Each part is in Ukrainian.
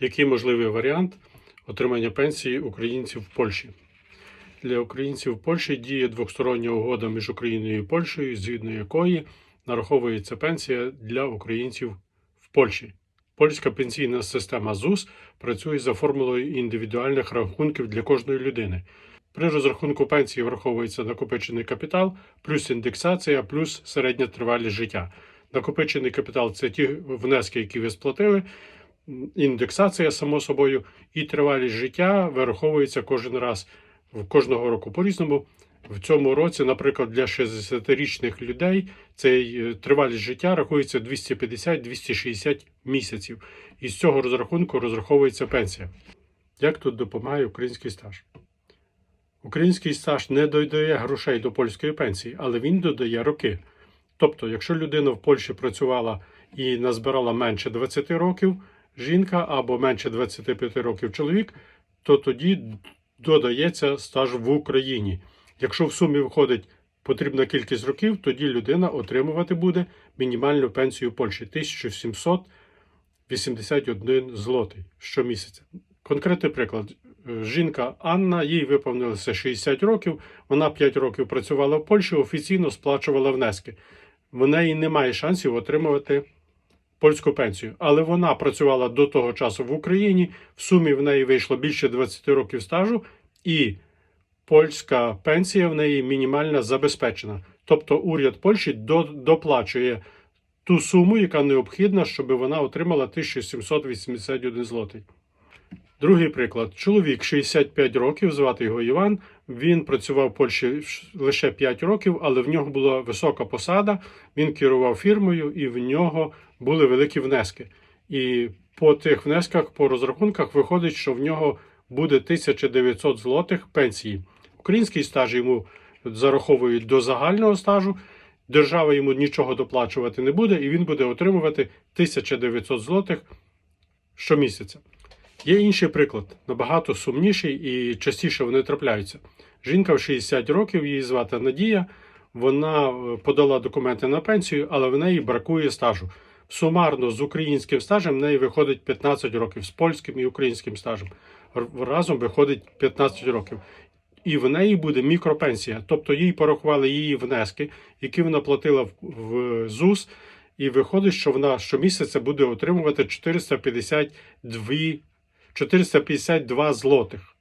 Який можливий варіант отримання пенсії українців в Польщі? Для українців в Польщі діє двостороння угода між Україною і Польщею, згідно якої нараховується пенсія для українців в Польщі. Польська пенсійна система ЗУС працює за формулою індивідуальних рахунків для кожної людини. При розрахунку пенсії враховується накопичений капітал, плюс індексація, плюс середня тривалість життя. Накопичений капітал це ті внески, які ви сплатили, індексація, само собою, і тривалість життя вираховується кожен раз кожного року по-різному. В цьому році, наприклад, для 60-річних людей цей е, тривалість життя рахується 250-260 місяців. І з цього розрахунку розраховується пенсія. Як тут допомагає український стаж? Український стаж не додає грошей до польської пенсії, але він додає роки. Тобто, якщо людина в Польщі працювала і назбирала менше 20 років, жінка або менше 25 років чоловік, то тоді додається стаж в Україні. Якщо в сумі виходить потрібна кількість років, тоді людина отримувати буде мінімальну пенсію Польщі 1781 злотий щомісяця. Конкретний приклад. Жінка Анна, їй виповнилося 60 років, вона 5 років працювала в Польщі, офіційно сплачувала внески. В неї немає шансів отримувати польську пенсію. Але вона працювала до того часу в Україні, в сумі в неї вийшло більше 20 років стажу, і польська пенсія в неї мінімальна забезпечена. Тобто уряд Польщі доплачує ту суму, яка необхідна, щоб вона отримала 1781 злотий. Другий приклад. Чоловік 65 років, звати його Іван. Він працював в Польщі лише 5 років, але в нього була висока посада. Він керував фірмою, і в нього були великі внески. І по тих внесках, по розрахунках, виходить, що в нього буде 1900 злотих пенсії. Український стаж йому зараховують до загального стажу. Держава йому нічого доплачувати не буде, і він буде отримувати 1900 злотих щомісяця. Є інший приклад, набагато сумніший і частіше вони трапляються. Жінка в 60 років, її звати Надія. Вона е, подала документи на пенсію, але в неї бракує стажу. Сумарно з українським стажем в неї виходить 15 років, з польським і українським стажем. Разом виходить 15 років. І в неї буде мікропенсія. Тобто їй порахували її внески, які вона платила в- в ЗУС, і виходить, що вона щомісяця буде отримувати 452 452 злотих.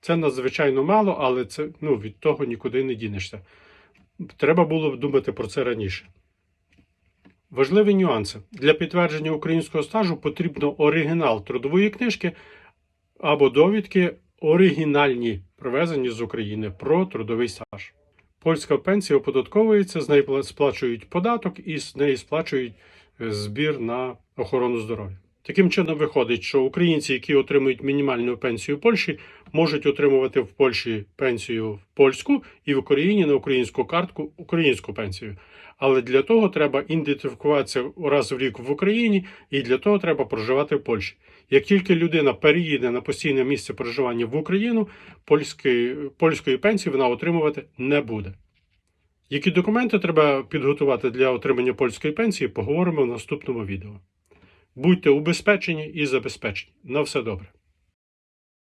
Це надзвичайно мало, але це ну, від того нікуди не дінешся. Треба було б думати про це раніше. Важливі нюанси. Для підтвердження українського стажу потрібно оригінал трудової книжки або довідки оригінальні, привезені з України про трудовий стаж. Польська пенсія оподатковується, з неї сплачують податок і з неї сплачують е, збір на охорону здоров'я. Таким чином виходить, що українці, які отримують мінімальну пенсію в Польщі, можуть отримувати в Польщі пенсію в польську і в Україні на українську картку українську пенсію. Але для того треба ідентифікуватися раз в рік в Україні, і для того треба проживати в Польщі. Як тільки людина переїде на постійне місце проживання в Україну, польської, польської пенсії вона отримувати не буде. Які документи треба підготувати для отримання польської пенсії, поговоримо в наступному відео. Будьте убезпечені і забезпечені. На все добре.